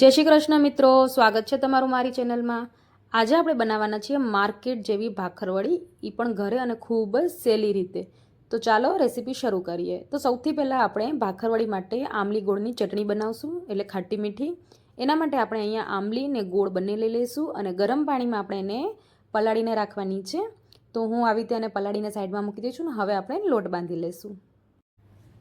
જય શ્રી કૃષ્ણ મિત્રો, સ્વાગત છે તમારું મારી ચેનલમાં. આજે આપણે બનાવવાના છીએ માર્કેટ જેવી ભાખરવડી એ પણ ઘરે અને ખૂબ જ સહેલી રીતે. તો ચાલો રેસીપી શરૂ કરીએ. તો સૌથી પહેલાં આપણે ભાખરવડી માટે આમલી ગોળની ચટણી બનાવશું, એટલે ખાટી મીઠી. એના માટે આપણે અહીંયા આમલી ને ગોળ બંને લઈ લઈશું અને ગરમ પાણીમાં આપણે એને પલાળીને રાખવાની છે. તો હું આવી રીતે એને પલાળીને સાઈડમાં મૂકી દઈશું ને હવે આપણે લોટ બાંધી લઈશું.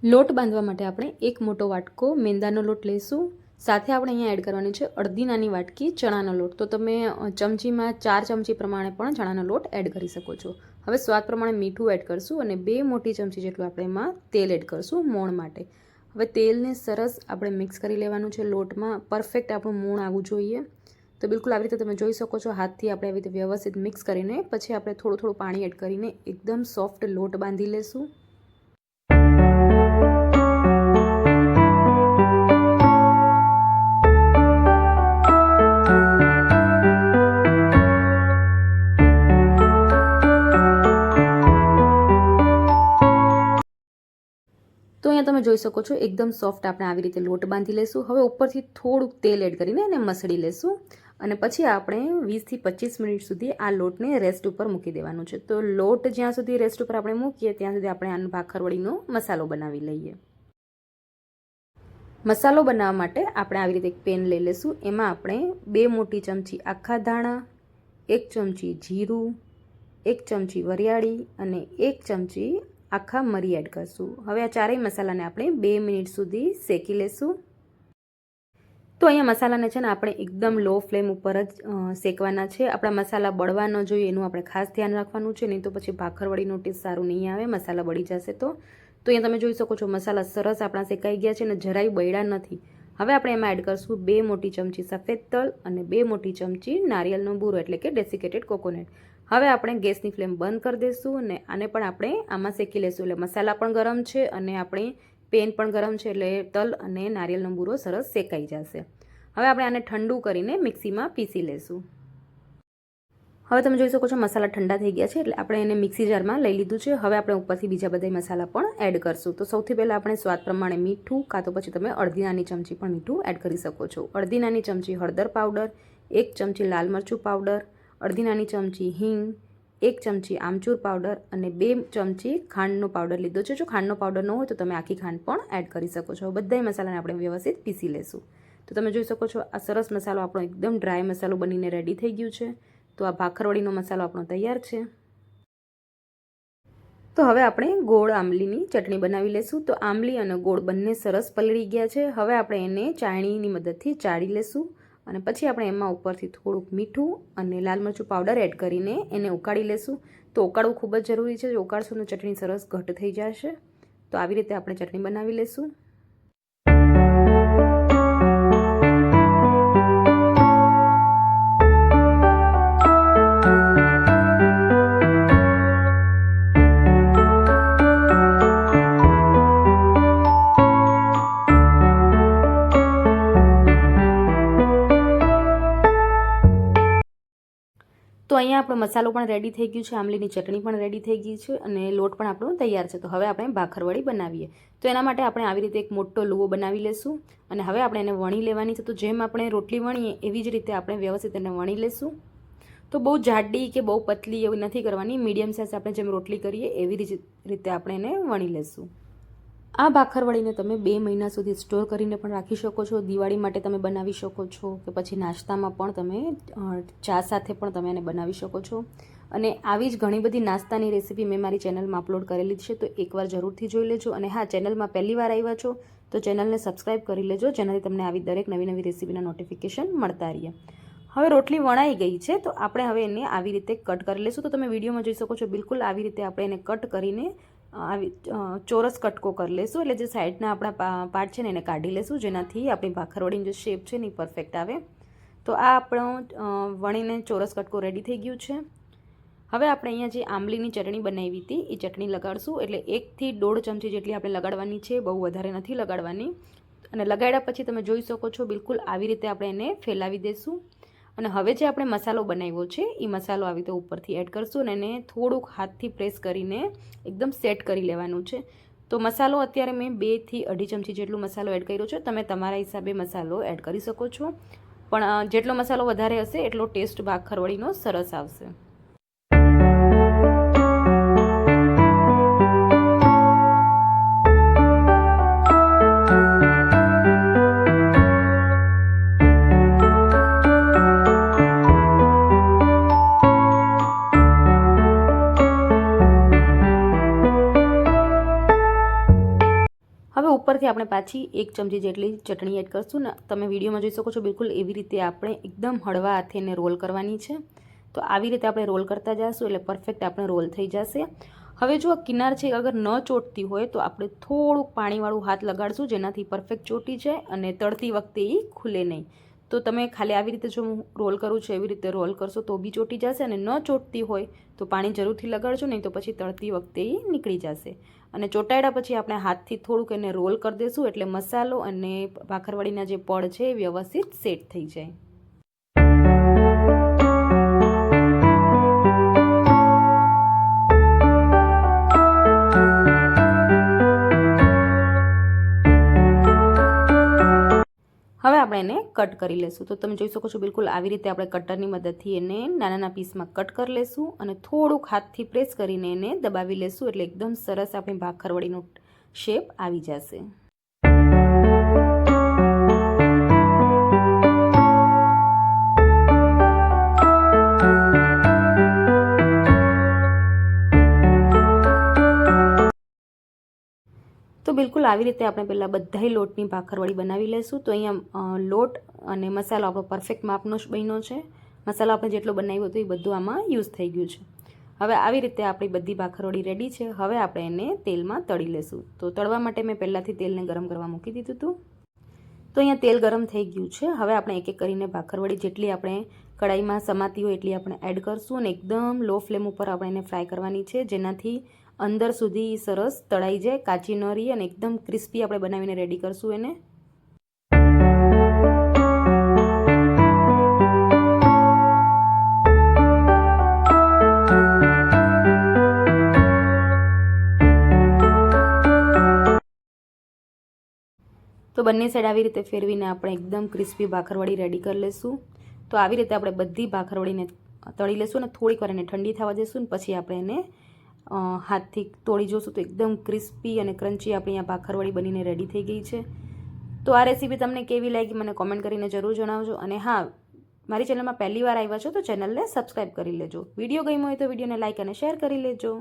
લોટ બાંધવા માટે આપણે એક મોટો વાટકો મેંદાનો લોટ લઈશું. સાથે આપણે અહીંયા એડ કરવાની છે અડધી નાની વાટકી ચણાનો લોટ. તો તમે ચમચીમાં ચાર ચમચી પ્રમાણે પણ ચણાનો લોટ એડ કરી શકો છો. હવે સ્વાદ પ્રમાણે મીઠું એડ કરશું અને બે મોટી ચમચી જેટલું આપણે એમાં તેલ એડ કરશું મોણ માટે. હવે તેલને સરસ આપણે મિક્સ કરી લેવાનું છે લોટમાં. પરફેક્ટ આપણું મૂણ આવવું જોઈએ. તો બિલકુલ આવી રીતે તમે જોઈ શકો છો, હાથથી આપણે આવી રીતે વ્યવસ્થિત મિક્સ કરીને પછી આપણે થોડું થોડું પાણી એડ કરીને એકદમ સોફ્ટ લોટ બાંધી લેશું. અહીંયા તમે જોઈ શકો છો, એકદમ સોફ્ટ આપણે આવી રીતે લોટ બાંધી લેશું. હવે ઉપરથી થોડુંક તેલ એડ કરીને એને મસળી લેશું. અને પછી આપણે વીસથી પચીસ મિનિટ સુધી આ લોટને રેસ્ટ ઉપર મૂકી દેવાનું છે. તો લોટ જ્યાં સુધી રેસ્ટ ઉપર આપણે મૂકીએ, ત્યાં સુધી આપણે આનો ભાખરવડીનો મસાલો બનાવી લઈએ. મસાલો બનાવવા માટે આપણે આવી રીતે એક પેન લઈ લઈશું એમાં આપણે બે મોટી ચમચી આખા ધાણા, એક ચમચી જીરું, એક ચમચી વરિયાળી અને એક ચમચી આખા મરી એડ કરશું. હવે આ ચારેય મસાલાને આપણે બે મિનિટ સુધી શેકી લેશું. તો અહીંયા મસાલાને છે ને આપણે એકદમ લો ફ્લેમ ઉપર જ શેકવાના છે. આપણા મસાલા બળવા ન જોઈએ, એનું આપણે ખાસ ધ્યાન રાખવાનું છે. નહીં તો પછી ભાખરવડીનો ટેસ્ટ સારું નહીં આવે, મસાલા બળી જશે તો. તો અહીંયા તમે જોઈ શકો છો મસાલા સરસ આપણા શેકાઈ ગયા છે અને જરાય બળ્યા નથી. હવે આપણે એમાં એડ કરશું બે મોટી ચમચી સફેદ તલ અને બે મોટી ચમચી નારિયેળનો બૂરો એટલે કે ડેસિકેટેડ કોકોનટ હવે આપણે ગેસની ફ્લેમ બંધ કરી દઈશું અને આને પણ આપણે આમાં શેકી લઈશું એટલે મસાલા પણ ગરમ છે અને આપણે પેન પણ ગરમ છે એટલે તલ અને નારિયેળનો બૂરો સરસ શેકાઈ જશે. હવે આપણે આને ઠંડુ કરીને મિક્સીમાં પીસી લેશું. હવે તમે જોઈ શકો છો મસાલા ઠંડા થઈ ગયા છે એટલે આપણે એને મિક્સી જારમાં લઈ લીધું છે. હવે આપણે ઉપરથી બીજા બધા મસાલા પણ એડ કરશું. તો સૌથી પહેલાં આપણે સ્વાદ પ્રમાણે મીઠું કાં તો પછી તમે અડધી નાની ચમચી પણ મીઠું એડ કરી શકો છો. અડધી નાની ચમચી હળદર પાવડર, એક ચમચી લાલ મરચું પાવડર અડધી નાની ચમચી હિંગ, એક ચમચી આમચૂર પાવડર અને બે ચમચી ખાંડનો પાવડર લીધો છે. જો ખાંડનો પાવડર ન હોય તો તમે આખી ખાંડ પણ એડ કરી શકો છો. બધાય મસાલાને આપણે વ્યવસ્થિત પીસી લેશું. તો તમે જોઈ શકો છો, આ સરસ મસાલો આપણો એકદમ ડ્રાય મસાલો બનીને રેડી થઈ ગયું છે. તો આ ભાખરવડીનો મસાલો આપણો તૈયાર છે. તો હવે આપણે ગોળ આંબલીની ચટણી બનાવી લેશું. તો આંબલી અને ગોળ બંને સરસ પલળી ગયા છે. હવે આપણે એને ચાણીની મદદથી ચાળી લેશું. અને પછી આપણે એમાં ઉપરથી થોડુંક મીઠું અને લાલ મરચું પાવડર એડ કરીને એને ઉકાળી લેશું. તો ઉકાળવું ખૂબ જ જરૂરી છે. જો ઉકાળશું તો ચટણી સરસ ઘટ થઈ જશે. તો આવી રીતે આપણે ચટણી બનાવી લેશું. તો અહીંયા આપણો મસાલો પણ રેડી થઈ ગયું છે આમલીની ચટણી પણ રેડી થઈ ગઈ છે અને લોટ પણ આપણો તૈયાર છે. તો હવે આપણે ભાખરવડી બનાવીએ. તો એના માટે આપણે આવી રીતે એક મોટો લુવો બનાવી લેશું અને હવે આપણે એને વણી લેવાની છે. તો જેમ આપણે રોટલી વણીએ એવી જ રીતે આપણે વ્યવસ્થિત એને વણી લેશું. તો બહુ જાડી કે બહુ પતલી એવી નથી કરવાની, મીડિયમ સાઇઝ આપણે જેમ રોટલી કરીએ એવી રીતે આપણે એને વણી લેશું. આ ભાખરવડીને તમે બે મહિના સુધી સ્ટોર કરીને પણ રાખી શકો છો. દિવાળી માટે તમે બનાવી શકો છો કે પછી નાસ્તામાં પણ તમે ચા સાથે પણ તમે એને બનાવી શકો છો. અને આવી જ ઘણી બધી નાસ્તાની રેસીપી મેં મારી ચેનલમાં અપલોડ કરેલી છે, તો એકવાર જરૂરથી જોઈ લેજો. અને હા, ચેનલમાં પહેલી વાર આવ્યા છો, તો ચેનલને સબસ્ક્રાઈબ કરી લેજો, જેનાથી તમને આવી દરેક નવી નવી રેસીપીના નોટિફિકેશન મળતા રહીએ હવે રોટલી વણાઈ ગઈ છે, તો આપણે હવે એને આવી રીતે કટ કરી લઈશું તો તમે વિડીયોમાં જોઈ શકો છો, બિલકુલ આવી રીતે આપણે એને કટ કરીને આવી ચોરસ કટકો કરી લેશું. એટલે જે સાઈડના આપણા પાર્ટ છે ને, એને કાઢી લેશું. જેનાથી આપણી ભાખરવડીની જે શેપ છે ને, એ પરફેક્ટ આવે. તો આ આપણો વણીને ચોરસ કટકો રેડી થઈ ગયું છે. હવે આપણે અહીંયા જે આંબલીની ચટણી બનાવી હતી, એ ચટણી લગાડશું. એટલે એકથી દોઢ ચમચી જેટલી આપણે લગાડવાની છે. બહુ વધારે નથી લગાડવાની. અને લગાડ્યા પછી તમે જોઈ શકો છો, બિલકુલ આવી રીતે આપણે એને ફેલાવી દઈશું અને હવે જે આપણે મસાલો બનાવ્યો છે, એ મસાલો આવી રીતે ઉપરથી એડ કરશું અને એને થોડુંક હાથથી પ્રેસ કરીને એકદમ સેટ કરી લેવાનું છે. તો મસાલો અત્યારે મેં બેથી અઢી ચમચી જેટલો મસાલો એડ કર્યો છે. તમે તમારા હિસાબે મસાલો એડ કરી શકો છો. પણ જેટલો મસાલો વધારે હશે, એટલો ટેસ્ટ ભાગ ખરવડીનો સરસ આવશે. આપણે પાછી એક ચમચી જેટલી ચટણી એડ કરશું ને, તમે વિડીયોમાં જોઈ શકો છો, બિલકુલ એવી રીતે આપણે એકદમ હળવા હાથે એને રોલ કરવાની છે. તો આવી રીતે આપણે રોલ કરતા જઈશું એટલે પરફેક્ટ આપણે રોલ થઈ જશે. હવે જો આ કિનાર છે અગર ન ચોટતી હોય, તો આપણે થોડુંક પાણીવાળું હાથ લગાડશું, જેનાથી પરફેક્ટ ચોટી જાય અને તળતી વખતે એ ખુલે નહીં. તો તમે ખાલી આવી રીતે જો હું રોલ કરું છું, એવી રીતે રોલ કરશો તો બી ચોટી જશે અને ન ચોટતી હોય તો પાણી જરૂરથી લગાડજો, નહીં તો પછી તળતી વખતે એ નીકળી જશે. અને ચોટાડ્યા પછી આપણે હાથથી થોડુંક એને રોલ કરી દઈશું એટલે મસાલો અને ભાખરવાડીના જે પડ છે એ વ્યવસ્થિત સેટ થઈ જાય. કટ કરી લેશું. તો તમે જોઈ શકો છો બિલકુલ આવી રીતે આપણે કટરની મદદથી એને નાના પીસમાં કટ કરી લેશું અને થોડુંક હાથથી પ્રેસ કરીને એને દબાવી લેશું એટલે એકદમ સરસ આપણી ભાખરવડીનો શેપ આવી જશે. તો બિલકુલ આવી રીતે આપણે પહેલાં બધાય લોટની ભાખરવાળી બનાવી લઈશું તો અહીંયા લોટ અને મસાલો આપણો પરફેક્ટ માપનો જ બન્યો છે. મસાલો આપણે જેટલો બનાવ્યો હતો એ બધું આમાં યુઝ થઈ ગયું છે. હવે આવી રીતે આપણી બધી ભાખરવડી રેડી છે. હવે આપણે એને તેલમાં તળી લેશું. તો તળવા માટે મેં પહેલાંથી તેલને ગરમ કરવા મૂકી દીધું હતું. તો અહીંયા તેલ ગરમ થઈ ગયું છે. હવે આપણે એક એક કરીને ભાખરવડી જેટલી આપણે કડાઈમાં સમાતી હોય એટલી આપણે એડ કરશું અને એકદમ લો ફ્લેમ ઉપર આપણે એને ફ્રાય કરવાની છે. જેનાથી અંદર સુધી સરસ તળાઈ જાય, કાચી ન રહી અને એકદમ ક્રિસ્પી આપણે બનાવીને રેડી કરશું એને. તો બંને સાઈડ આવી રીતે ફેરવીને આપણે એકદમ ક્રિસ્પી ભાખરવાળી રેડી કરી લેશું. તો આવી રીતે આપણે બધી ભાખરવાળીને તળી લેશું અને થોડીક વાર એને ઠંડી થવા ને પછી આપણે એને હાથથી તોડી જોશું તો એકદમ ક્રિસ્પી અને ક્રન્ચી આપણી આ ભાખરવાળી બનીને રેડી થઈ ગઈ છે. તો આ રેસીપી તમને કેવી લાગી મને કોમેન્ટ કરીને જરૂર જણાવજો. અને હા, મારી ચેનલમાં પહેલી વાર આવ્યા છો તો ચેનલને સબસ્ક્રાઈબ કરી લેજો. વીડિયો ગમ્યો હોય તો વિડીયોને લાઇક અને શેર કરી લેજો.